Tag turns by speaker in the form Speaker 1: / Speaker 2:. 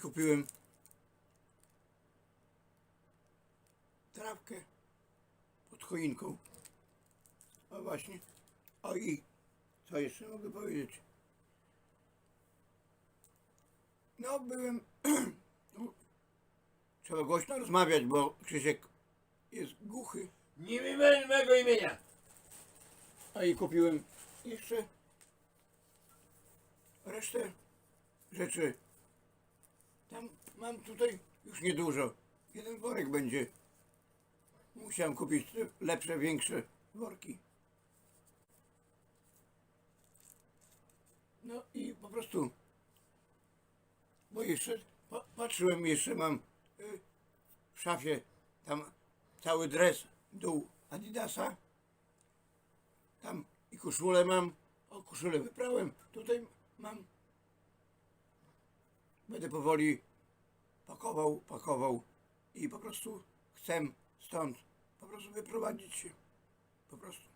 Speaker 1: kupiłem trawkę pod choinką. A właśnie. O i co jeszcze mogę powiedzieć? No byłem. trzeba głośno rozmawiać, bo Krzysiek jest głuchy.
Speaker 2: Nie wymień mego imienia.
Speaker 1: A i kupiłem jeszcze resztę rzeczy. Mam tutaj już niedużo. Jeden worek będzie. Musiałem kupić lepsze, większe worki. No i po prostu, bo jeszcze pa, patrzyłem, jeszcze mam y, w szafie tam cały dres, dół Adidasa. Tam i koszulę mam. O, koszulę wyprałem. Tutaj mam. Będę powoli pakował, pakował i po prostu chcę stąd po prostu wyprowadzić się. Po prostu.